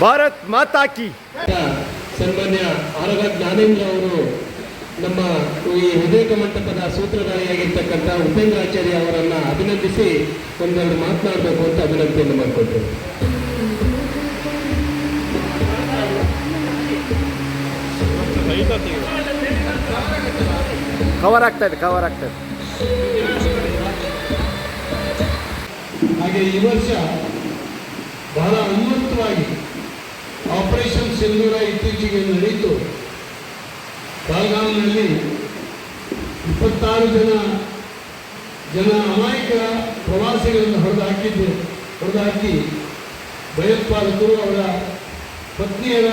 ಭಾರತ್ ಮಾತಾ ಕಿ. ಸನ್ಮಾನ್ಯ ಆರಗ ಜ್ಞಾನೇಂದ್ರ ಅವರು ನಮ್ಮ ಈ ವಿವೇಕ ಮಂಟಪದ ಸೂತ್ರಧಾರಿಯಾಗಿರ್ತಕ್ಕಂಥ ಉಪೇಂದ್ರ ಆಚಾರ್ಯ ಅವರನ್ನ ಅಭಿನಂದಿಸಿ ಒಂದೆರಡು ಮಾತನಾಡಬೇಕು ಅಂತ ಅಭಿನಂದನೆಯನ್ನು ಮಾಡಿಕೊಟ್ಟರು ಕವರ್ ಆಗ್ತಾ ಇದೆ ಕವರ್ ಆಗ್ತಾ ಇದೆ ಹಾಗೆ ಈ ವರ್ಷ ಬಹಳ ಉನ್ನತವಾಗಿ ಸಿಂಧೂರ ಇತ್ತೀಚೆಗೆ ನಡೆಯಿತು. ಬಾಲ್ಗಾಮ್ನಲ್ಲಿ ಇಪ್ಪತ್ತಾರು ಜನ ಜನ ಅಮಾಯಕ ಪ್ರವಾಸಿಗಳನ್ನು ಹೊಡೆದು ಹಾಕಿದ್ದು ಹೊಡೆದು ಹಾಕಿ ಭಯೋತ್ಪಾದಕರು ಅವರ ಪತ್ನಿಯರ